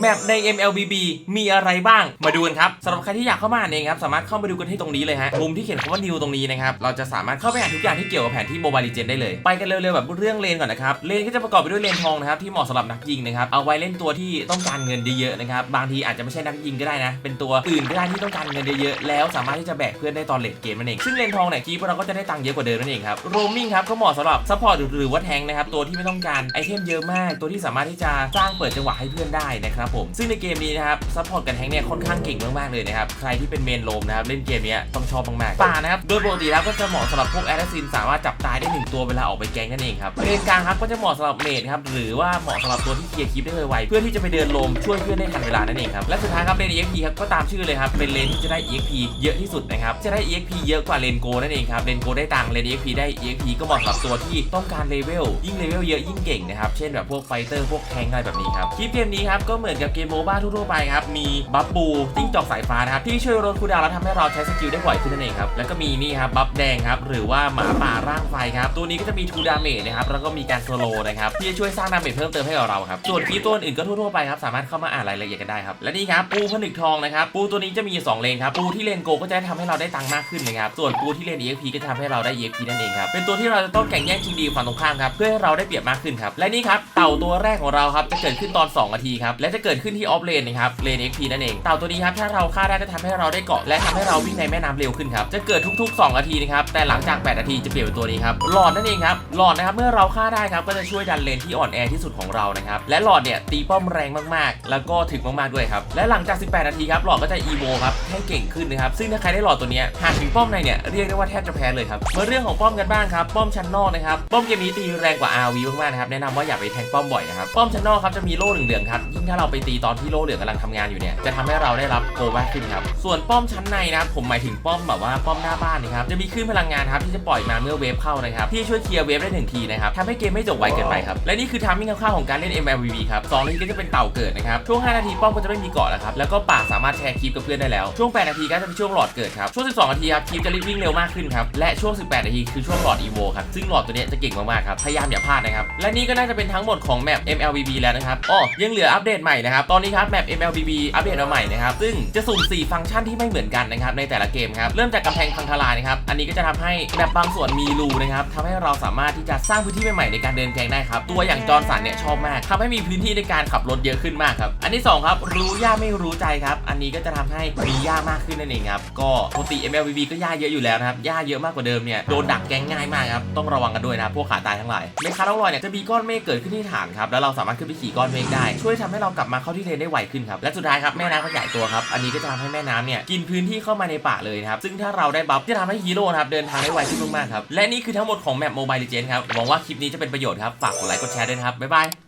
แมปใน MLBB มีอะไรบ้าง มาดูกันครับสำหรับใครที่อยากเข้ามาเองครับสามารถเข้ามาดูกันที่ตรงนี้เลยฮะมุมที่เขียนคำว่า new ตรงนี้นะครับเราจะสามารถเข้าไปอ่านทุกอย่างที่เกี่ยวกับแผนที่ Mobile Legends ได้เลยไปกันเร็วๆแบบเรื่องเลนก่อนนะครับเลนก็จะประกอบไปด้วยเลนทองนะครับที่เหมาะสำหรับนักยิงนะครับเอาไว้เล่นตัวที่ต้องการเงินเยอะๆนะครับบางทีอาจจะไม่ใช่นักยิงก็ได้นะ เป็นตัวอื่นก็ได้ที่ต้องการเงินเยอะๆแล้วสามารถที่จะแบกเพื่อนได้ตอนเลดเกมนั่นเองซึ่งเลนทองเนี่ยคีปเราก็จะได้ตังค์เยอะกว่าเดิมนั่นเองครับโรมิงครับก็เหมาะสำหรับซัพพอร์ตหรือว่าแทงนะครับตัวที่ไม่ต้องการไอเทมเยอะมาก ตัวที่สามารถที่จะสร้างเปิดจังหวะให้เพื่อนได้นะครับผมซึ่งในเกมนี้นะครับซัพพอร์ตกับแทงเนี่ยค่อนข้างเก่งมากๆเลยนะครับใครที่เป็นเมนโลมนะครับเล่นเกมเนี้ยต้องชอบมากๆป่านะครับโดยปกติแล้วก็จะเหมาะสำหรับพวกแอสซินสามารถจับตายได้หนึ่งตัวเวลาออกไปแกงนั่นเองครับเลนกลางครับก็จะเหมาะสำหรับเมดครับหรือว่าเหมาะสำหรับตัวที่เคลียร์คลิปได้ไวๆเพื่อที่จะไปเดินโลมช่วยเพื่อนได้ทันเวลานั่นเองครับและสุดท้ายครับเลน EXP ครับก็ตามชื่อเลยครับเป็นเลนที่จะได้ EXP เยอะที่สุดนะครับจะได้ EXP เยอะกว่าเลนโกนั่นเองครับเลนโกได้ตังค์เลน EXP ได้ EXP ก็เหมาะสำหรับตัวที่ต้องการเลเวลยิ่งเลเวลเยอะยิ่งเก่งนะครับเช่นแบบพวกไฟเตอร์พวกแทงอะไรแบบนี้ครับคลิปเกมนี้ครับก็เหมือนกับเกมโมบ้าทั่วๆไปครับ มีบัฟบูจิ้งจอกสายฟ้านะครับ ที่ช่วยลดคูดาวและทำให้เราใช้สกิลได้บ่อยขึ้นนั่นเองครับ แล้วก็มีนี่ครับบัฟแดงครับ หรือว่าหมาป่าร่างไฟครับ ตัวนี้ก็จะมีทูดาเมจนะครับ แล้วก็มีการสโลนะครับ ที่จะช่วยสร้างดาเมจเพิ่มเติมให้กับเราครับ ส่วนคลิปตัวอื่นก็ทั่วๆไปครับ สามารถเข้ามาอ่านรายละเอียดกันได้ครับ และนี่ครับปูผนึกทองนะครับ ปูตัวนี้จะมีอยู่สองเลนครับ ปูที่เลนโกก็จะทำให้เราได้ตังค์มากขึ้นนะครับ ส่วนปูที่เลน EXP ก็จะทำให้เราได้ EXP นั่นเองครับ เป็นตัวที่เราจะต้องแข่งแย่งชิงดีกับฝั่งตรงข้ามครับ เพื่อให้เราได้เปรียบมากขึ้นครับ และนี่ครับเต่าตัวแรกของเราครับจะเกิดขึ้นตอน2นาทีครับและจะเกิดขึ้นที่ออฟเลนนะครับเลน EXP นั่นเองเต่าตัวนี้ครับถ้าเราฆ่าได้จะทำให้เราได้เกาะและทำให้เราวิ่งในแม่น้ำเร็วขึ้นครับจะเกิดทุกๆ 2 นาทีนะครับแต่หลังจาก 8 นาทีจะเปลี่ยนเป็นตัวนี้ครับหลอดนั่นเองครับหลอดนะครับเมื่อเราฆ่าได้ครับก็จะช่วยดันเลนที่อ่อนแอที่สุดของเรานะครับและหลอดเนี่ยตีป้อมแรงมากๆ แล้วก็ถึงมากๆด้วยครับและหลังจาก 18 นาทีครับหลอดก็จะอีโวครับให้เก่งขึ้นนะครับซึ่งถ้าใครได้หลอดตัวนี้หากถึงป้อมในเนี่ยเรียกได้ว่าแทบจะแพ้เลยครับมาเรื่องของป้อมกันบ้างครับป้อมชั้นนอกนะครับป้อมเกมนี้ตีแรงกว่า RV มากๆนะครับแนะนำว่าอย่าไปแทงป้อมบ่อยนะครับป้อมชั้นนอกครับจะมีโล่เหลืองๆครับยิ่งถ้าเราไปตีตอนที่โล่เหลืองกำลังทำงานอยู่เนี่ยจะทำให้เราได้รับโกมากขึ้นครับส่วนป้อมชั้นในนะครับผมหมายถึงป้อมแบบว่าป้อมหน้าบ้านนะครับจะมีคลื่นพลังงานครับที่จะปล่อยมาเมื่อเวฟเข้านะครับที่ช่วยเคลียร์เวฟได้หนึ่งทีนะครับทำให้เกมไม่จบไวเกินไปครับและนี่คือทามมิ่งคร่าวๆของการเล่น MLVV ครับสองนาทีก็จะเป็นเต่าเกิดนะครับช่วง 5 นาทีป้อมก็จะไม่มีเกาะแล้วครับแล้วก็ป่าสามารถแชร์คลิปกับเพื่อนได้แล้วช่วง 8 นาทีก็จะเป็นช่วงหลอดเกิดครับช่วง 12 นาทีครับคลิปจะรีบวิ่งเร็วมากขึ้นครับและช่วง 18 นาทีคือช่วงหลอดอีโวครับซึ่งหลอดตัวเนี้ยจะเก่งมากๆครับพยายามอย่าพลาดนะครับและนี่ก็น่าจะเป็นทั้งหมดของแมป MLBB แล้วนะครับอ๋อยังเหลืออัปเดตใหม่นะครับ ตอนนี้ครับแมป MLBB อัปเดตมาใหม่นะครับ ซึ่งจะสุ่ม 4 ฟังก์ชันที่ไม่เหมือนกันนะครับในแต่ละเกมครับ เริ่มจากกำแพงพังทลายนะครับ อันนี้ก็จะทำให้แมปบางส่วนมีรูนะครับทำให้เราสามารถที่จะสร้างพื้นที่ใหม่ๆในการเดินแกงได้ครับ ตัวอย่างจอร์สันเนี่ยชอบมากทำให้มีพื้นที่ในการขับรถเยอะขึ้นมากครับ อันที่สองครับรู้ย่าไม่รู้ใจครับ อันนี้ก็จะทำให้มีย่ามากขึ้นนั่นเองครับ ก็ปกติ MLBB ก็ย่าเยอะอยู่แล้วนะครับย่าเยอะมากกว่าเดิมเนี่ยโดนดักแกงง่ายมากครับต้องระวังกันด้วยนะพวกขาตายทั้งหลายในคาร์ลอยเนี่ยจะมีก้อนเมฆเกิดขึ้นที่ฐานครับแล้วเราสามารถขึ้นไปขี่ก้อนเมฆได้ช่วยทำให้เรากลับมาเข้าที่เลนได้ไวขึ้นครับ และสุดท้ายครับแม่น้ำขยายตัวครับ อันนี้ก็จะทำให้แม่น้ำเนี่ยกินพื้นที่เข้ามาในป่าเลยนะครับ ซึ่งถ้าเราได้บัฟจะทำให้ฮีโร่ครับเดินทางได้ไวขึ้นมากๆครับ และนี่คือทั้งหมดของแมปโมบายเลเจนด์ครับ หวังว่าคลิปนี้จะเป็นประโยชน์ครับ ฝากกดไลค์กดแชร์ด้วยครับ บ๊ายบาย